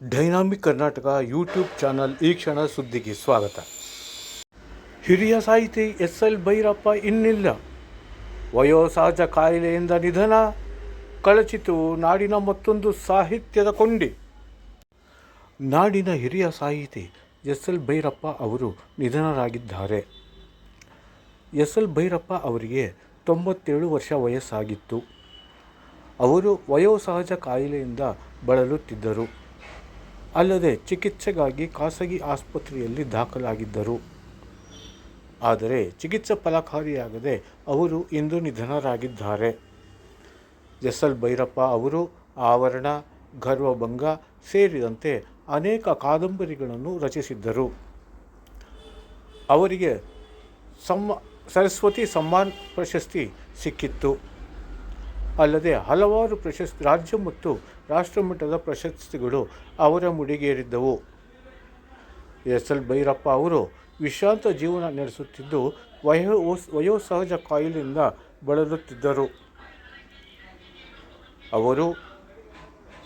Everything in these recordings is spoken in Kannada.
ಡೈನಾಮಿಕ್ ಕರ್ನಾಟಕ ಯೂಟ್ಯೂಬ್ ಚಾನಲ್ ಈ ಕ್ಷಣ ಸುದ್ದಿಗೆ ಸ್ವಾಗತ. ಹಿರಿಯ ಸಾಹಿತಿ ಎಸ್ ಎಲ್ ಭೈರಪ್ಪ ಇನ್ನಿಲ್ಲ. ವಯೋಸಹಜ ಕಾಯಿಲೆಯಿಂದ ನಿಧನ, ಕಳಚಿತು ನಾಡಿನ ಮತ್ತೊಂದು ಸಾಹಿತ್ಯದ ಕೊಂಡಿ. ನಾಡಿನ ಹಿರಿಯ ಸಾಹಿತಿ ಎಸ್ ಎಲ್ ಭೈರಪ್ಪ ಅವರು ನಿಧನರಾಗಿದ್ದಾರೆ. ಎಸ್ ಎಲ್ ಭೈರಪ್ಪ ಅವರಿಗೆ ತೊಂಬತ್ತೇಳು ವರ್ಷ ವಯಸ್ಸಾಗಿತ್ತು. ಅವರು ವಯೋಸಹಜ ಕಾಯಿಲೆಯಿಂದ ಬಳಲುತ್ತಿದ್ದರು. ಅಲ್ಲದೆ ಚಿಕಿತ್ಸೆಗಾಗಿ ಖಾಸಗಿ ಆಸ್ಪತ್ರೆಯಲ್ಲಿ ದಾಖಲಾಗಿದ್ದರು. ಆದರೆ ಚಿಕಿತ್ಸೆ ಫಲಕಾರಿಯಾಗದೆ ಅವರು ಇಂದು ನಿಧನರಾಗಿದ್ದಾರೆ. ಎಸ್ ಎಲ್ ಭೈರಪ್ಪ ಅವರು, ಆವರಣ, ಗರ್ವಭಂಗ ಸೇರಿದಂತೆ ಅನೇಕ ಕಾದಂಬರಿಗಳನ್ನು ರಚಿಸಿದ್ದರು. ಅವರಿಗೆ ಸಮ್ಮ, ಸರಸ್ವತಿ ಸಮ್ಮಾನ್ ಪ್ರಶಸ್ತಿ ಸಿಕ್ಕಿತ್ತು. ಅಲ್ಲದೆ ಹಲವಾರು ಪ್ರಶಸ್ತಿ, ರಾಜ್ಯ ಮತ್ತು ರಾಷ್ಟ್ರಮಟ್ಟದ ಪ್ರಶಸ್ತಿಗಳು ಅವರ ಮುಡಿಗೇರಿದ್ದವು. ಎಸ್. ಎಲ್. ಭೈರಪ್ಪ ಅವರು ವಿಶ್ರಾಂತ ಜೀವನ ನಡೆಸುತ್ತಿದ್ದು, ವಯೋ, ವಯೋಸಹಜ ಕಾಯಿಲೆಯಿಂದ ಬಳಲುತ್ತಿದ್ದರು. ಅವರು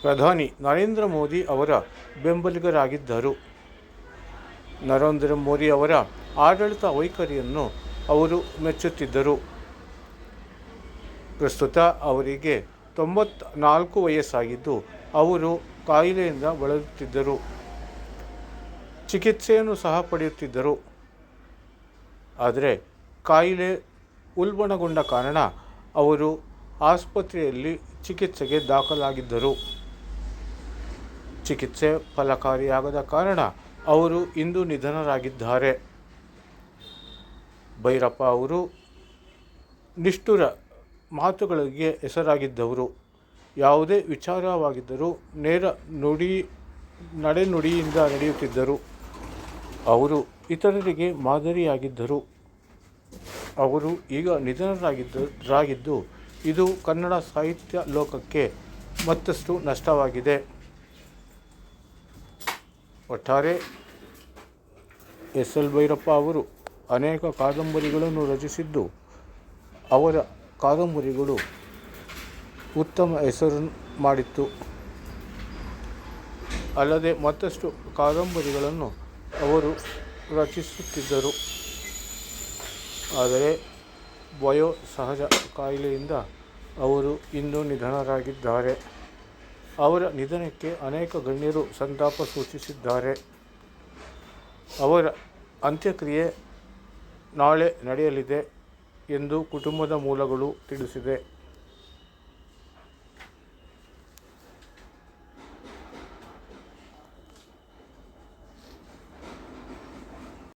ಪ್ರಧಾನಿ ನರೇಂದ್ರ ಮೋದಿ ಅವರ ಬೆಂಬಲಿಗರಾಗಿದ್ದರು. ನರೇಂದ್ರ ಮೋದಿ ಅವರ ಆಡಳಿತ ವೈಖರಿಯನ್ನು ಅವರು ಮೆಚ್ಚುತ್ತಿದ್ದರು. ಪ್ರಸ್ತುತ ಅವರಿಗೆ ತೊಂಬತ್ನಾಲ್ಕು ವಯಸ್ಸಾಗಿದ್ದು ಅವರು ಕಾಯಿಲೆಯಿಂದ ಬಳಲುತ್ತಿದ್ದರು. ಚಿಕಿತ್ಸೆಯನ್ನು ಸಹ ಪಡೆಯುತ್ತಿದ್ದರು. ಆದರೆ ಕಾಯಿಲೆ ಉಲ್ಬಣಗೊಂಡ ಕಾರಣ ಅವರು ಆಸ್ಪತ್ರೆಯಲ್ಲಿ ಚಿಕಿತ್ಸೆಗೆ ದಾಖಲಾಗಿದ್ದರು. ಚಿಕಿತ್ಸೆ ಫಲಕಾರಿಯಾಗದ ಕಾರಣ ಅವರು ಇಂದು ನಿಧನರಾಗಿದ್ದಾರೆ. ಭೈರಪ್ಪ ಅವರು ನಿಷ್ಠುರ ಮಾತುಗಳಿಗೆ ಹೆಸರಾಗಿದ್ದವರು. ಯಾವುದೇ ವಿಚಾರವಾಗಿದ್ದರೂ ನೇರ ನುಡಿ, ನಡೆನುಡಿಯಿಂದ ನಡೆಯುತ್ತಿದ್ದರು. ಅವರು ಇತರರಿಗೆ ಮಾದರಿಯಾಗಿದ್ದರು. ಅವರು ಈಗ ನಿಧನರಾಗಿದ್ದರಾಗಿದ್ದು ಇದು ಕನ್ನಡ ಸಾಹಿತ್ಯ ಲೋಕಕ್ಕೆ ಮತ್ತಷ್ಟು ನಷ್ಟವಾಗಿದೆ. ಒಟ್ಟಾರೆ, ಎಸ್ ಎಲ್ ಭೈರಪ್ಪ ಅವರು ಅನೇಕ ಕಾದಂಬರಿಗಳನ್ನು ರಚಿಸಿದ್ದು, ಅವರ ಕಾದಂಬರಿಗಳು ಉತ್ತಮ ಹೆಸರು ಮಾಡಿತ್ತು. ಅಲ್ಲದೆ ಮತ್ತಷ್ಟು ಕಾದಂಬರಿಗಳನ್ನು ಅವರು ರಚಿಸುತ್ತಿದ್ದರು. ಆದರೆ ವಯೋ ಸಹಜ ಕಾಯಿಲೆಯಿಂದ ಅವರು ಇಂದು ನಿಧನರಾಗಿದ್ದಾರೆ. ಅವರ ನಿಧನಕ್ಕೆ ಅನೇಕ ಗಣ್ಯರು ಸಂತಾಪ ಸೂಚಿಸಿದ್ದಾರೆ. ಅವರ ಅಂತ್ಯಕ್ರಿಯೆ ನಾಳೆ ನಡೆಯಲಿದೆ. ಎಂದು ಕುಟುಂಬದ ಮೂಲಗಳು ತಿಳಿಸಿದೆ.